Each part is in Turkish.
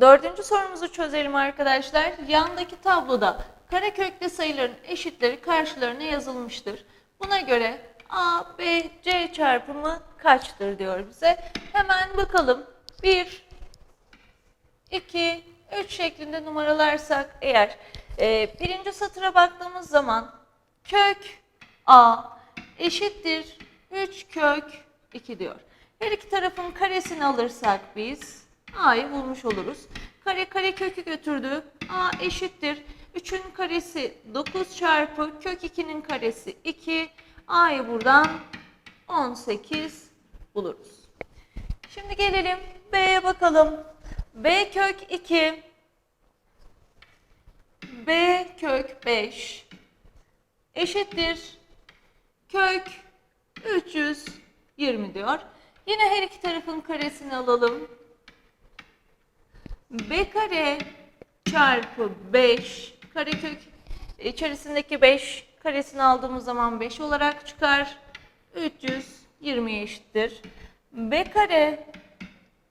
Dördüncü sorumuzu çözelim arkadaşlar. Yandaki tabloda kareköklü sayıların eşitleri karşılarına yazılmıştır. Buna göre A, B, C çarpımı kaçtır diyor bize. Hemen bakalım. 1, 2, 3 şeklinde numaralarsak eğer e, birinci satıra baktığımız zaman kök A eşittir 3 kök 2 diyor. Her iki tarafın karesini alırsak biz A'yı bulmuş oluruz. Kare kare kökü götürdü. A eşittir. 3'ün karesi 9 çarpı kök 2'nin karesi 2. A'yı buradan 18 buluruz. Şimdi gelelim B'ye bakalım. B kök 2 B kök 5 eşittir kök 320 diyor. Yine her iki tarafın karesini alalım. B kare çarpı 5 karekök içerisindeki 5 karesini aldığımız zaman 5 olarak çıkar. 320 eşittir. B kare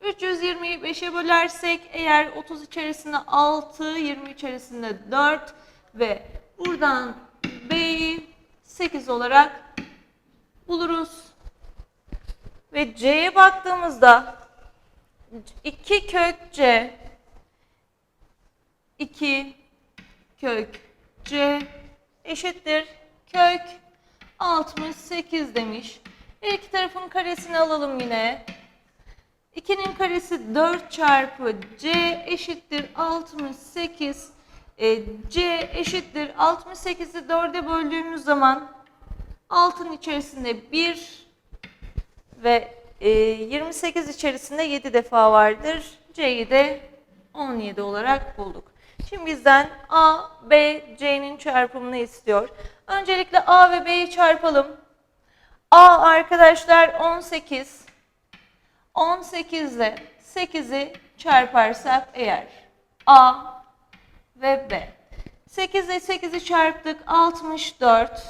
320'yi 5'e bölersek eğer 30 içerisinde 6, 20 içerisinde 4 ve buradan B'yi 8 olarak buluruz. Ve C'ye baktığımızda 2 kök C 2 kök C eşittir kök 68 demiş. Her iki tarafın karesini alalım yine. 2'nin karesi 4 çarpı C eşittir 68. E, C eşittir 68'i 4'e böldüğümüz zaman 6'nın içerisinde 1 ve e, 28 içerisinde 7 defa vardır. C'yi de 17 olarak bulduk. Şimdi bizden A, B, C'nin çarpımını istiyor. Öncelikle A ve B'yi çarpalım. A arkadaşlar 18. 18 ile 8'i çarparsak eğer A ve B. 8 ile 8'i çarptık 64.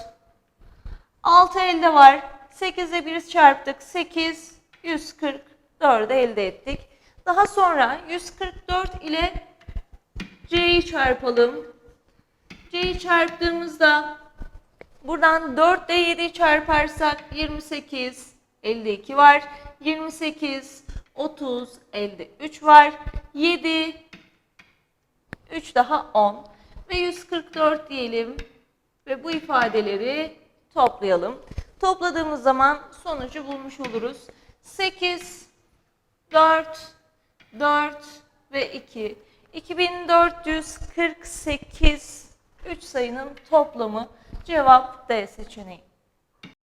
6 elde var. 8 ile 1'i çarptık 8. 144 elde ettik. Daha sonra 144 ile C'yi çarpalım. C'yi çarptığımızda buradan 4 ile 7'yi çarparsak 28, 52 var. 28, 30, 53 var. 7, 3 daha 10 ve 144 diyelim ve bu ifadeleri toplayalım. Topladığımız zaman sonucu bulmuş oluruz. 8, 4, 4 ve 2. 2448 3 sayının toplamı cevap D seçeneği.